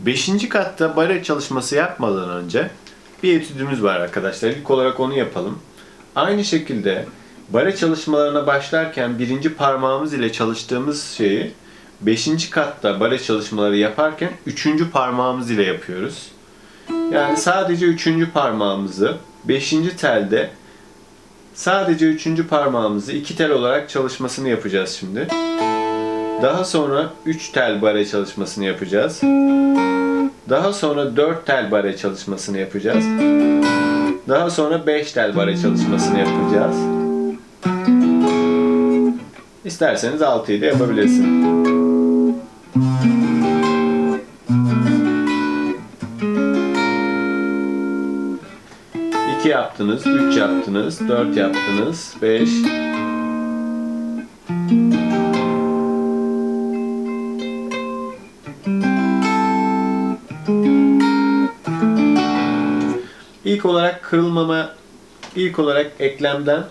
Beşinci katta bare çalışması yapmadan önce bir etüdümüz var arkadaşlar. İlk olarak onu yapalım. Aynı şekilde bare çalışmalarına başlarken birinci parmağımız ile çalıştığımız şeyi beşinci katta bare çalışmaları yaparken üçüncü parmağımız ile yapıyoruz. Yani sadece üçüncü parmağımızı beşinci telde sadece üçüncü parmağımızı iki tel olarak çalışmasını yapacağız şimdi. Daha sonra 3 tel bare çalışmasını yapacağız. Daha sonra 4 tel bare çalışmasını yapacağız. Daha sonra 5 tel bare çalışmasını yapacağız. İsterseniz 6'yı da yapabilirsiniz. İki yaptınız, üç yaptınız, dört yaptınız, beş, İlk olarak kırılmama, ilk olarak eklemden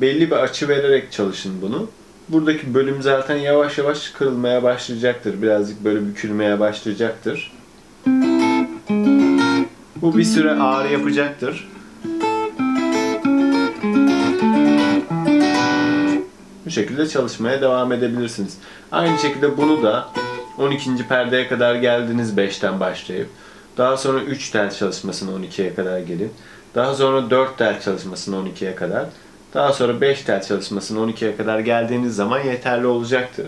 belli bir açı vererek çalışın bunu. Buradaki bölüm zaten yavaş yavaş kırılmaya başlayacaktır. Birazcık böyle bükülmeye başlayacaktır. Bu bir süre ağrı yapacaktır. Bu şekilde çalışmaya devam edebilirsiniz. Aynı şekilde bunu da 12. perdeye kadar geldiniz 5'ten başlayıp daha sonra 3 tel çalışmasını 12'ye kadar gelin. Daha sonra 4 tel çalışmasını 12'ye kadar. Daha sonra 5 tel çalışmasını 12'ye kadar geldiğiniz zaman yeterli olacaktır.